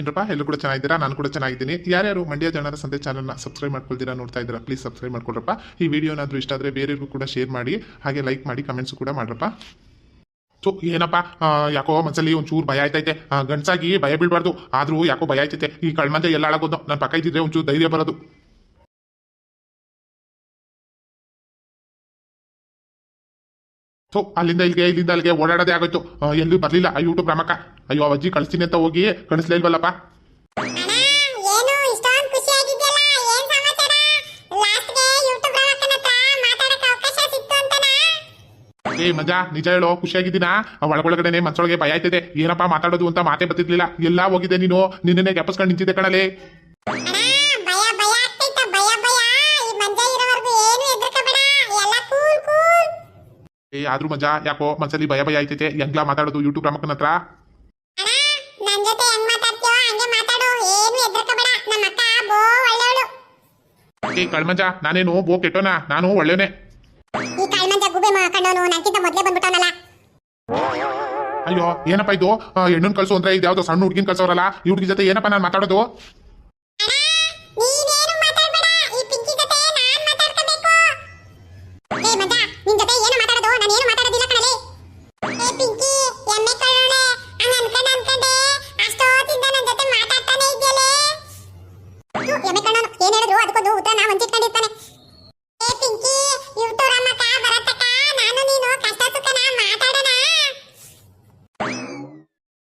ಏನಪ್ಪ? ಎಲ್ಲರೂ ಕೂಡ ಚೆನ್ನಾಗಿದ್ದೀರಾ? ನಾನು ಕೂಡ ಚೆನ್ನಾಗಿದ್ದೀನಿ. ಯಾರ್ಯಾರು ಮಂಡ್ಯ ಜನರ ಸಂತೆ ಚಾನಲ್ನ ಸಬ್ಸ್ಕ್ರೈಬ್ ಮಾಡ್ಕೊಳ್ತೀರಾ ನೋಡ್ತಾ ಇದ್ದೀರಾ ಪ್ಲೀಸ್ ಸಬ್ಸ್ಕ್ರೈಬ್ ಮಾಡ್ಕೊಳ್ರಪ್ಪ. ಈ ವಿಡಿಯೋನಾದರೂ ಇಷ್ಟ ಆದರೆ ಬೇರೆಯವ್ರಿಗೂ ಕೂಡ ಶೇರ್ ಮಾಡಿ, ಹಾಗೆ ಲೈಕ್ ಮಾಡಿ ಕಮೆಂಟ್ಸು ಕೂಡ ಮಾಡ್ರಪ್ಪ. ಸೊ, ಏನಪ್ಪ? ಯಾಕೋ ಮನಸ್ಸಲ್ಲಿ ಒಂಚೂರು ಭಯ ಆಯ್ತೈತೆ. ಗಂಡಸಾಗಿ ಭಯ ಬೀಳ್ಬಾರ್ದು. ಆದರೂ ಯಾಕೋ ಭಯ ಆಯ್ತೈತೆ. ಈ ಕಳ್ಮಂತೆ ಎಲ್ಲ ಹಾಳಾಗೋದು ನಾನು ಪಕ್ಕ ಇದ್ದಿದ್ರೆ ಒಂಚೂರು ಧೈರ್ಯ ಬರೋದು. ಸೊ ಅಲ್ಲಿಂದ ಇಲ್ಲಿಗೆ ಇಲ್ಲಿಂದ ಅಲ್ಲಿಗೆ ಓಡಾಡೋದೇ ಆಗೋಯ್ತು. ಎಲ್ಲೂ ಬರಲಿಲ್ಲ. ಆ ಯೂಟ್ಯೂಬ್ ರಾಮಕ್ಕ. ಅಯ್ಯೋ ಅಜ್ಜಿ ಕಳಿಸ್ತೀನಿ ಅಂತ ಹೋಗಿ. ಕಳಿಸ್ಲೇ ಇಲ್ವಲ್ಲಪ್ಪ? ಏ ಮಜಾ ನಿಜ ಹೇಳೋ ಖುಷಿಯಾಗಿದ್ದೀನಾ ಒಳಗೊಳಗಡೆನೆ ಮನ್ಸೊಳಗೆ ಭಯ ಆಯ್ತಿದೆ. ಏನಪ್ಪಾ ಮಾತಾಡೋದು ಅಂತ ಮಾತೇ ಬರ್ತಿರ್ಲಿಲ್ಲ. ಎಲ್ಲ ಹೋಗಿದೆ ನೀನು. ನಿನ್ನೆ ಜ್ಞಾಪಿಸ್ಕೊಂಡು ನಿಂತಿದ್ದೆ ಕಣಲೆ. ಆದ್ರೂ ಮಜಾ ಯಾಕೋ ಮನ್ಸಲ್ಲಿ ಭಯ ಭಯ ಆಯ್ತೈತೆ. ಹೆಂಗ್ಲಾ ಮಾತಾಡೋದು ಯೂಟ್ಯೂಬ್ ರಾಮಕ್ಕನ ಹತ್ರ. ಏ ಕಳ್ಮಂಜ ನಾನೇನು? ಬೋ ಕೆಟ್ಟೋನ? ನಾನು ಬಂದ್ಬಿಟ್ಟವನಲ್ಲ. ಅಯ್ಯೋ ಏನಪ್ಪ ಇದು? ಹೆಣ್ಣನ್ ಕಳ್ಸು ಅಂದ್ರೆ ಇದ್ಯಾವ್ದೋ ಸಣ್ಣ ಹುಡುಗಿನ ಕಳ್ಸೋರಲ್ಲ? ಈ ಹುಡುಗಿ ಜೊತೆ ಏನಪ್ಪ ನಾನು ಮಾತಾಡೋದು?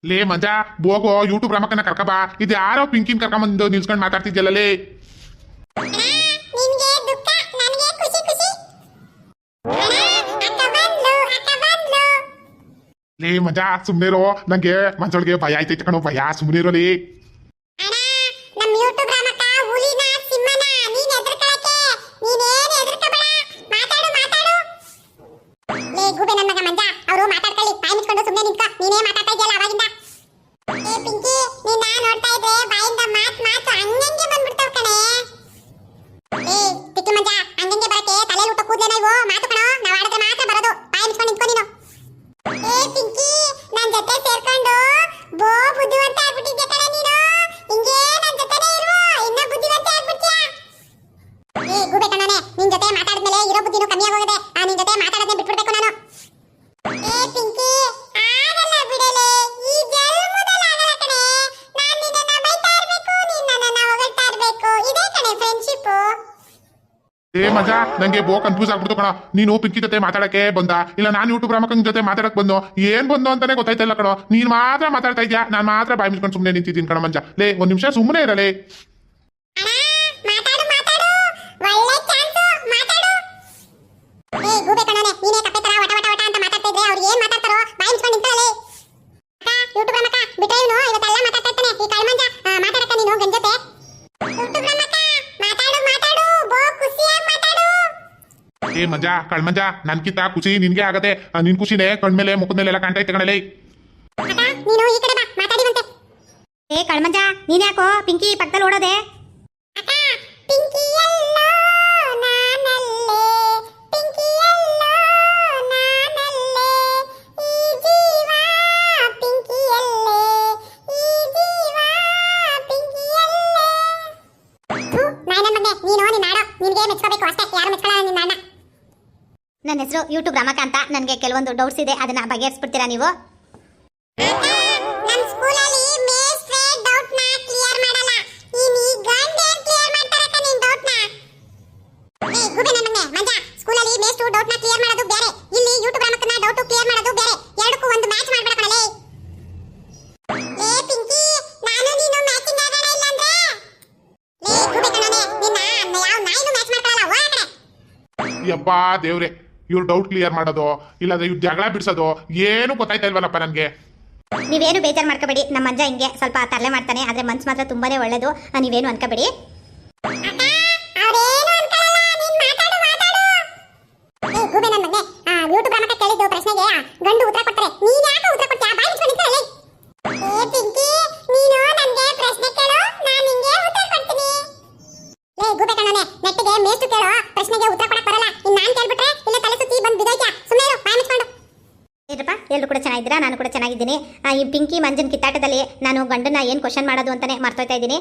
ಲೇ ಮಜಾ ಬೋಗೋ ಯೂಟ್ಯೂಬ್ ರಾಮಕ್ಕನ ಕರ್ಕಬಾ. ಇದು ಯಾರೋ ಪಿಂಕಿನ್ ಕರ್ಕೊಂಬಂದು ನಿಲ್ಸ್ಕೊಂಡು ಮಾತಾಡ್ತಿದ್ಯಲ್ಲ ಲೇ. ಲೇ ಮಜಾ ಸುಮ್ನಿರೋ. ನಂಗೆ ಮನ್ಸೊಳಗೆ ಭಯ ಆಯ್ತೈತೆ ಕಣೋ ಭಯ ಮಾತಾಡು ಮಾತಾಡು. ಲೇ ಗೂಬೆ ನನ್ನ ಮಗ ಮಂಜ. Mà các ಏ ಮಜಾ, ನಂಗೆ ಬೋ ಕನ್ಫ್ಯೂಸ್ ಆಗ್ಬಿಡ್ತು ಕಣ. ನೀನು ಪಿಂಕಿ ಜೊತೆ ಮಾತಾಡಕ್ಕೆ ಬಂದ? ಇಲ್ಲ ನಾನು ಯೂಟ್ಯೂಬ್ ರಾಮಕಂಗ್ ಜೊತೆ ಮಾತಾಡಕ್ ಬಂದು? ಏನ್ ಬಂದು ಅಂತಾನೆ ಗೊತ್ತಾಯ್ತಾ ಇಲ್ಲ ಕಣೋ. ನೀನ್ ಮಾತ್ರ ಮಾತಾಡ್ತಾ ಇದ್ಯಾ? ನಾನು ಮಾತ್ರ ಬಾಯಿ ಮುಚ್ಕೊಂಡು ಸುಮ್ಮನೆ ನಿಂತಿದ್ದೀನಿ ಕಣ ಮಂಜ. ಲೇ, ಒಂದ್ ನಿಮಿಷ ಸುಮ್ಮನೆ ಇರಲೇ. ಮಾತಾಡು ಮಾತಾಡು. ಒಳ್ಳೆ ಮಾತಾಡು. ಏ ಏ ಮಜಾ ಕಣ್ಮಂಜ ನನ್ಕಿಂತ ಖುಷಿ ನಿನ್ಗೆ ಆಗತ್ತೆ. ನಿನ್ ಖುಷಿನೇ ಕಣ್ಮೇಲೆ ಮುಖದ ಮೇಲೆ ಎಲ್ಲ ಕಾಣ್ತಾ ಇತ್ತು ಕಣಲೇ ಅಕ್ಕ ನೀನು ಈ ಕಡೆ ಬಾ ಮಾತಾಡಿವಂತೆ. ಏ ಕಳ್ಮಂಜ ನೀನ್ಯಾಕೋ ಪಿಂಕಿ ಪಕ್ಕದಲ್ಲಿ ಓಡೋದೆ? ಅಕ್ಕ ಪಿಂಕಿ ಎಲ್ಲೋ ನಾನಲ್ಲೇ ಪಿಂಕಿ ಎಲ್ಲೋ ನಾನಲ್ಲೇ. ಈ ಜೀವ ಪಿಂಕಿ ಎಲ್ಲೇ ಈ ಜೀವ ಪಿಂಕಿ ಎಲ್ಲೇ. ಥು ನಾಯನ ನೀನು ನಿನ್ನ ಆಡೋ ನಿನಗೆ ಮೆಚ್ಕೋಬೇಕು ಅಷ್ಟೇ ಯಾರು ಮೆಚ್ಕೊಳ್ಳಲ್ಲ ನಿನ್ನ ಅಣ್ಣ. ನನ್ನ ಹೆಸರು ಯೂಟ್ಯೂಬ್ ರಮಕ ಅಂತ. ನನಗೆ ಕೆಲವೊಂದು ಡೌಟ್ಸ್ ಇದೆ. ಅದನ್ನ ಬಗೆಹರಿಸ್ಬಿಡ್ತೀರಾ ನೀವು? ನಮ್ ಸ್ಕೂಲಲ್ಲಿ ಮೇಸ್ಟ್ರೇ ಡೌಟ್ನ ಕ್ಲಿಯರ್ ಮಾಡಲ್ಲ. ಇನ್ ಈ ಗಂಡ ಕ್ಲಿಯರ್ ಮಾಡ್ತಾರಕ್ಕ ನಿನ್ ಡೌಟ್ನ? ಏ ಗುಬೆ ನನ್ನ ಮಗನೇ ಮಂಜ ಸ್ಕೂಲಲ್ಲಿ ಮೇಸ್ಟ್ರು ಡೌಟ್ನ ಕ್ಲಿಯರ್ ಮಾಡೋದು ಬೇರೆ. ಇಲ್ಲಿ ಯೂಟ್ಯೂಬ್ ರಾಮಕ್ಕನ ಡೌಟ್ ಕ್ಲಿಯರ್ ಮಾಡೋದು ಬೇರೆ. ಎರಡಕ್ಕೂ ಒಂದು ಮ್ಯಾಚ್ ಮಾಡ್ಬೇಡ ಕಣಲೇ. ಏ ಪಿಂಕಿ ನಾನು ನೀನು ಮ್ಯಾಚಿಂಗ್ ಆಗೋಣ ಇಲ್ಲ ಅಂದ್ರೆ? ಲೇ ಗುಬೆ ಕಣನೆ ನಿನ್ನ ಯಾವ ನಾಯಿನೂ ಮ್ಯಾಚ್ ಮಾಡ್ಕೊಳ್ಳಲ್ಲ ಹೋಗ ಕಡೆ ಯಪ್ಪಾ ದೇವ್ರೆ. ಇವ್ರು ಡೌಟ್ ಕ್ಲಿಯರ್ ಮಾಡೋದು ಇಲ್ಲಾಂದ್ರೆ ಇವ್ರು ಜಗಳ ಬಿಡ್ಸೋದು ಏನು ಗೊತ್ತಾಯ್ತಾ ಇಲ್ವಲ್ಲಪ್ಪ ನನಗೆ? ನೀವೇನು ಬೇಜಾರು ಮಾಡ್ಕೋಬೇಡಿ. ನಮ್ಮ ಅಜ್ಜ ಹಿಂಗೆ ಸ್ವಲ್ಪ ತರಲೆ ಮಾಡ್ತಾನೆ ಆದ್ರೆ ಮನ್ಸು ಮಾತ್ರ ತುಂಬಾನೇ ಒಳ್ಳೇದು. ನೀವೇನು ಅನ್ಕೋಬೇಡಿ. ಅಕ್ಕ ಅವ್ರೇನು ಅನ್ಕೊಳ್ಳಲ್ಲ ನೀನ್ ಮಾತಾಡು ಮಾತಾಡು. ಏ ಗೂಬೆ ನನ್ನ ಮಗನೆ. ಆ ಯೂಟ್ಯೂಬ್ ಕೇಳಿದ್ದು ಪ್ರಶ್ನೆಗೆ ಗಂಡು ಉತ್ತರ ಕೊಡ್ತಾರೆ. ನೀನ್ ಯಾಕೆ ಉತ್ತರ ಕೊಡ್ತೀಯ ಬಾಯಿ ಮುಚ್ಕೊಂಡು ನಿಂತ್ಕೊಳ್ಳಿ ಏ ಪಿಂಕಿ ನೀನು ನನಗೆ ಪ್ರಶ್ನೆ ಕೇಳು ನಾನು ನಿಂಗೆ ಉತ್ತರ ಕೊಡ್ತೀನಿ ಏ ಗೂಬೆ ಕಣ್ಣನೆ ನೆಟ್ಟಿಗೆ ಮೇಷ್ಟು ಕೇಳೋ ಪ್ರಶ್ನೆಗೆ ಉತ್ತರ ಕೊಡಕ್ ಬರಲ್ಲ ಇನ್ ನಾನ್ ಕೇಳ್ಬಿಟ್ರೆ ಇಲ್ಲ ತಲೆ ಸುತ್ತಿ ಬಂದ್ ಬಿದೋಯ್ತ್ಯಾ ಸುಮ್ಮನೆ ಇರು ಬಾಯಿ ಮುಚ್ಕೊಂಡು ಏನಪ್ಪ ಎಲ್ಲರೂ ಕೂಡ ಚೆನ್ನಾಗಿ ಚೆನ್ನಾಗಿದ್ದೀರಾ? ನಾನು ಕೂಡ ಚೆನ್ನಾಗಿದ್ದೀನಿ. ಈ ಪಿಂಕಿ ಮಂಜನ್ ಕಿತ್ತಾಟದಲ್ಲಿ ನಾನು ಗಂಡನ ಏನು ಕ್ವಶನ್ ಮಾಡೋದು ಅಂತಲೇ ಮರ್ತೋಯ್ತಾ ಇದ್ದೀನಿ.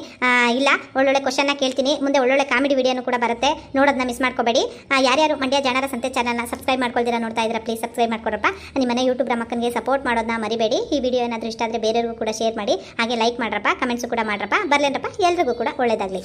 ಇಲ್ಲ, ಒಳ್ಳೊಳ್ಳೆ ಕ್ವಶನ್ನ ಕೇಳ್ತೀನಿ. ಮುಂದೆ ಒಳ್ಳೊಳ್ಳೆ ಕಾಮಿಡಿ ವಿಡಿಯೋನು ಕೂಡ ಬರುತ್ತೆ. ನೋಡೋದನ್ನ ಮಿಸ್ ಮಾಡ್ಕೋಬೇಡಿ. ಯಾರ್ಯಾರು ಮಂಡ್ಯ ಜನರ ಸಂತೆ ಚಾನಲ್ನ ಸಬ್ಸ್ಕ್ರೈಬ್ ಮಾಡ್ಕೊಳ್ತೀರಾ ನೋಡ್ತಾ ಇದ್ದೀರಾ ಪ್ಲೀಸ್ ಸಬ್ಸ್ಕ್ರೈಬ್ ಮಾಡ್ಕೊಡಪ್ಪ ನಿಮ್ಮನೆ ಯೂಟ್ಯೂಬ್ ರಮಕ್ಕನಿಗೆ ಸಪೋರ್ಟ್ ಮಾಡೋದನ್ನ ಮರಿಬೇಡಿ. ಈ ವಿಡಿಯೋ ಏನಾದರೂ ಇಷ್ಟ ಆದರೆ ಬೇರೆಯವ್ರಿಗೂ ಕೂಡ ಶೇರ್ ಮಾಡಿ. ಹಾಗೆ ಲೈಕ್ ಮಾಡ್ರಪ್ಪ ಕಮೆಂಟ್ಸು ಕೂಡ ಮಾಡ್ರಪ್ಪ. ಬರಲೇನಪ್ಪ? ಎಲ್ರಿಗೂ ಕೂಡ ಒಳ್ಳೇದಾಗಲಿ.